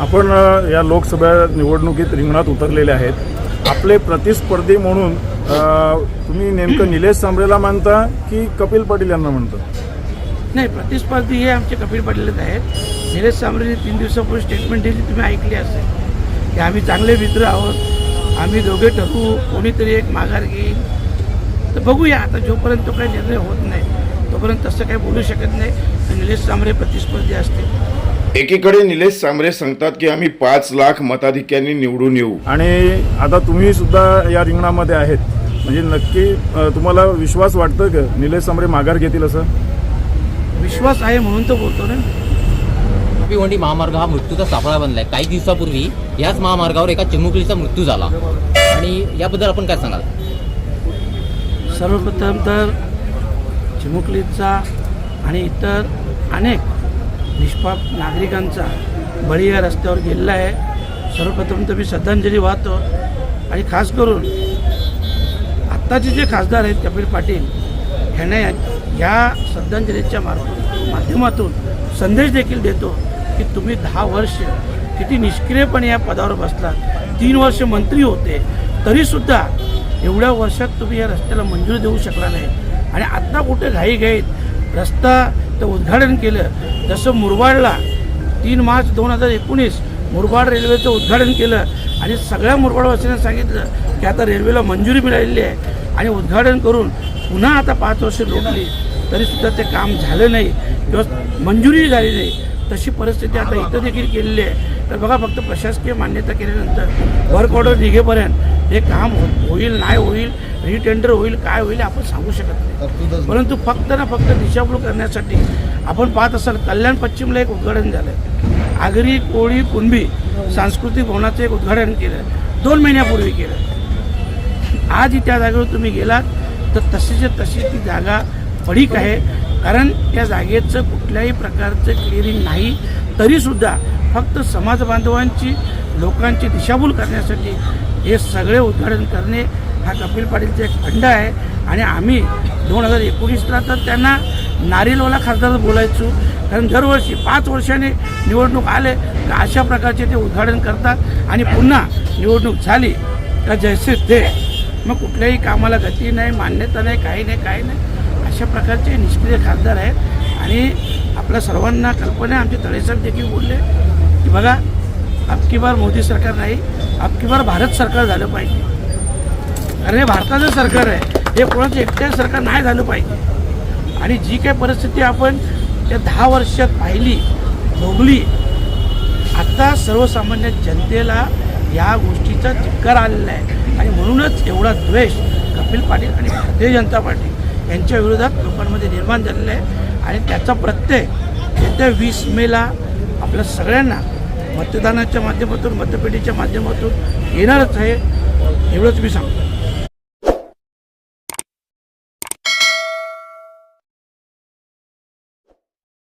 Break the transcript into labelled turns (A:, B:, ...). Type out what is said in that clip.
A: आपण या लोकसभा निवडणुकीत रिंगणात उतरलेले आहेत. आपले प्रतिस्पर्धी म्हणून तुम्ही नेमकं निलेश सांबरेला मानता की कपिल पाटील यांना म्हणता?
B: नाही प्रतिस्पर्धी हे आमचे कपिल पाटीलच आहेत. निलेश सांबरेने तीन दिवसापूर्वी स्टेटमेंट दिली तुम्ही ऐकली असेल. की आम्ही चांगले मित्र आहोत आम्ही दोघे ठरवू कोणीतरी एक माघार घेईल. तर बघूया आता जोपर्यंत काही निर्णय होत नाही तोपर्यंत तसं काही बोलू शकत नाही. निलेश सांबरे प्रतिस्पर्धी असतील.
C: एकीकडे निलेश सांबरे सांगतात की आम्ही पाच लाख मताधिक्यांनी निवडून येऊ.
A: आणि आता तुम्ही सुद्धा या रिंगणामध्ये आहेत. म्हणजे नक्की अ, तुम्हाला विश्वास वाटतं का? निलेश सांबरे माघार घेतील असं?
B: विश्वास आहे म्हणून तर बोलतो ना.
D: भिवंडी महामार्ग हा मृत्यूचा सापळा बनलाय. काही दिवसापूर्वी याच महामार्गावर एका चिमुकलीचा मृत्यू झाला. आणि याबद्दल आपण काय सांगाल?
B: सर्वप्रथम तर चिमुकलीचा आणि इतर अनेक निष्पाप नागरिकांचा बळी या रस्त्यावर गेलेला आहे. सर्वप्रथम तर मी श्रद्धांजली वाहतो आणि खास करून आत्ताचे जे खासदार आहेत कपिल पाटील ह्याने या या श्रद्धांजलीच्या मार्फत माध्यमातून संदेश देखील देतो की तुम्ही दहा वर्ष किती निष्क्रियपणे या पदावर बसलात. तीन वर्ष मंत्री होते तरीसुद्धा एवढ्या वर्षात तुम्ही या रस्त्याला मंजुरी देऊ शकला नाही. आणि आत्ता कुठे घाई घाईत रस्ता तर उद्घाटन केलं. जसं मुरबाडला तीन मार्च दोन हजार एकोणीस मुरबाड रेल्वेचं उद्घाटन केलं आणि सगळ्या मुरबाडवासियांना सांगितलं की आता रेल्वेला मंजुरी मिळालेली आहे आणि उद्घाटन करून पुन्हा आता पाच वर्ष लोटली. तरीसुद्धा ते काम झालं नाही. किंवा मंजुरी झाली नाही. तशी परिस्थिती आता इथं देखील केलेली आहे. तर बघा फक्त प्रशासकीय मान्यता केल्यानंतर वर्क ऑर्डर निघेपर्यंत हे काम हो- होईल नाही होईल रिटेंडर होईल काय होईल आपण सांगू शकत नाही. परंतु फक्त ना फक्त दिशाभूल करण्यासाठी आपण पाहत असाल कल्याण पश्चिमला एक उद्घाटन झालं आगरी कोळी कुणबी सांस्कृतिक भवनाचं एक उद्घाटन केलं दोन महिन्यापूर्वी केलं आज त्या जागेवर तुम्ही गेलात तर तशीच्या तशी ती जागा पडीक आहे. कारण त्या जागेचं कुठल्याही प्रकारचं क्लिअरिंग नाही तरीसुद्धा फक्त समाज बांधवांची लोकांची दिशाभूल करण्यासाठी हे सगळे उद्घाटन करणे हा कपिल पाटीलचा एक फंड आहे. आणि आम्ही दोन हजार एकोणीसला तर त्यांना नारिलवाला खासदार बोलायचो. कारण दरवर्षी पाच वर्षाने निवडणूक आले तर अशा प्रकारचे ते उद्घाटन करतात. आणि पुन्हा निवडणूक झाली का जैसे ते मग कुठल्याही कामाला गती नाही मान्यता नाही काही नाही काही नाही. अशा प्रकारचे निष्क्रिय खासदार आहेत. आणि आपल्या सर्वांना कल्पना आमचे तळेसाहेब देखील बोलले की बघा अबकी बार मोदी सरकार नाही अबकी बार भारत सरकार झालं पाहिजे. कारण हे भारताचं सरकार आहे. हे कोणाचं एकट्या सरकार नाही झालं पाहिजे. आणि जी काही परिस्थिती आपण त्या दहा वर्षात पाहिली भोगली आता सर्वसामान्य जनतेला या गोष्टीचा चिक्कार आलेला आहे. आणि म्हणूनच एवढा द्वेष कपिल पाटील आणि भारतीय जनता पार्टी यांच्या विरोधात लोकांमध्ये निर्माण झालेलं आहे. आणि त्याचा प्रत्यय येत्या वीस मेला आपल्या सगळ्यांना मतदानाच्या माध्यमातून मतपेटीच्या माध्यमातून येणारच आहे एवढंच मी सांगतो.